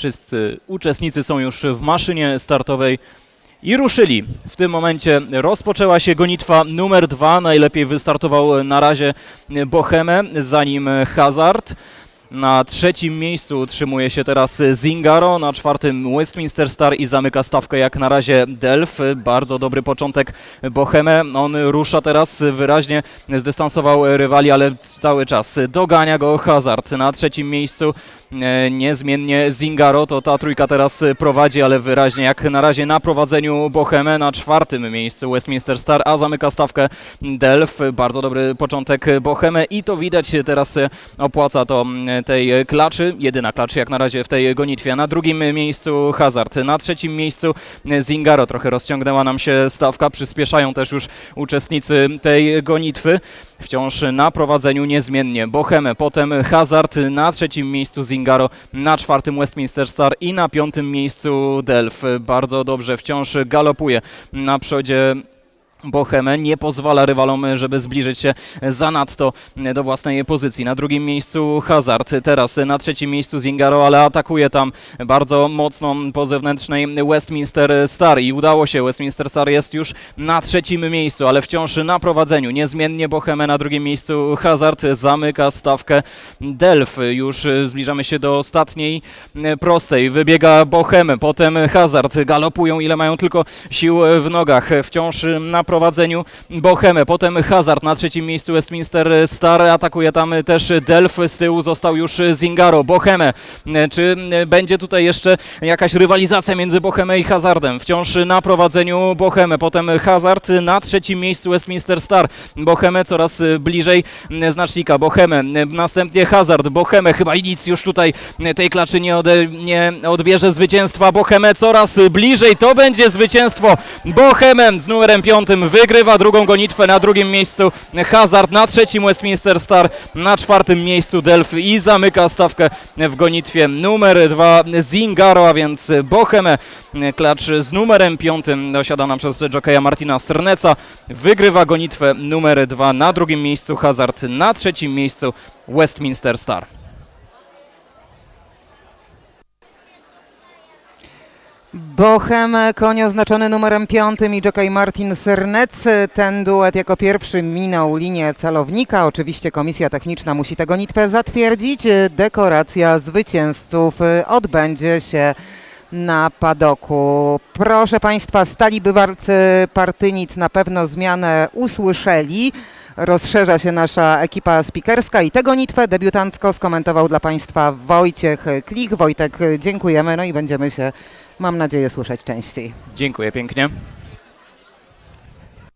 Wszyscy uczestnicy są już w maszynie startowej i ruszyli. W tym momencie rozpoczęła się gonitwa numer dwa. Najlepiej wystartował na razie Bohemę, zanim Hazard. Na trzecim miejscu utrzymuje się teraz Zingaro, na czwartym Westminster Star i zamyka stawkę jak na razie Delf. Bardzo dobry początek Bohemę. On rusza teraz wyraźnie, zdystansował rywali, ale cały czas dogania go Hazard. Na trzecim miejscu e, niezmiennie Zingaro, to ta trójka teraz prowadzi, ale wyraźnie jak na razie na prowadzeniu Bohemę. Na czwartym miejscu Westminster Star, a zamyka stawkę Delf. Bardzo dobry początek Bohemy i to widać teraz opłaca to tej klaczy. Jedyna klacz jak na razie w tej gonitwie. Na drugim miejscu Hazard, na trzecim miejscu Zingaro. Trochę rozciągnęła nam się stawka, przyspieszają też już uczestnicy tej gonitwy. Wciąż na prowadzeniu niezmiennie Bohemę, potem Hazard, na trzecim miejscu Zingaro, na czwartym Westminster Star i na piątym miejscu Delf. Bardzo dobrze, wciąż galopuje na przodzie Bohemę nie pozwala rywalom, żeby zbliżyć się zanadto do własnej pozycji. Na drugim miejscu Hazard, teraz na trzecim miejscu Zingaro, ale atakuje tam bardzo mocno po zewnętrznej Westminster Star i udało się. Westminster Star jest już na trzecim miejscu, ale wciąż na prowadzeniu. Niezmiennie Bohemę na drugim miejscu Hazard zamyka stawkę Delf. Już zbliżamy się do ostatniej prostej. Wybiega Bohemy, potem Hazard. Galopują ile mają tylko sił w nogach. Wciąż na prowadzeniu Bohemę, potem Hazard na trzecim miejscu Westminster Star, atakuje tam też Delf, z tyłu został już Zingaro, Bohemę. Czy będzie tutaj jeszcze jakaś rywalizacja między Bohemę i Hazardem? Wciąż na prowadzeniu Bohemę, potem Hazard na trzecim miejscu Westminster Star, Bohemę coraz bliżej znacznika, Bohemę, następnie Hazard, Bohemę, chyba nic już tutaj tej klaczy nie, ode, nie odbierze zwycięstwa, Bohemę coraz bliżej, to będzie zwycięstwo Bohemem z numerem piątym wygrywa drugą gonitwę na drugim miejscu Hazard, na trzecim Westminster Star, na czwartym miejscu Delphi i zamyka stawkę w gonitwie numer dwa Zingaro, a więc Bohemę klacz z numerem piątym dosiadana przez jokeja Martina Srneca wygrywa gonitwę numer dwa na drugim miejscu Hazard, na trzecim miejscu Westminster Star. Bochem, koń oznaczony numerem piątym i jockey Martin Sernec. Ten duet jako pierwszy minął linię celownika. Oczywiście komisja techniczna musi tę gonitwę zatwierdzić. Dekoracja zwycięzców odbędzie się na padoku. Proszę Państwa, stali bywalcy Partynic na pewno zmianę usłyszeli. Rozszerza się nasza ekipa spikerska i tę gonitwę debiutancko skomentował dla Państwa Wojciech Klich. Wojtek, dziękujemy, no i będziemy się, mam nadzieję, słyszeć częściej. Dziękuję pięknie.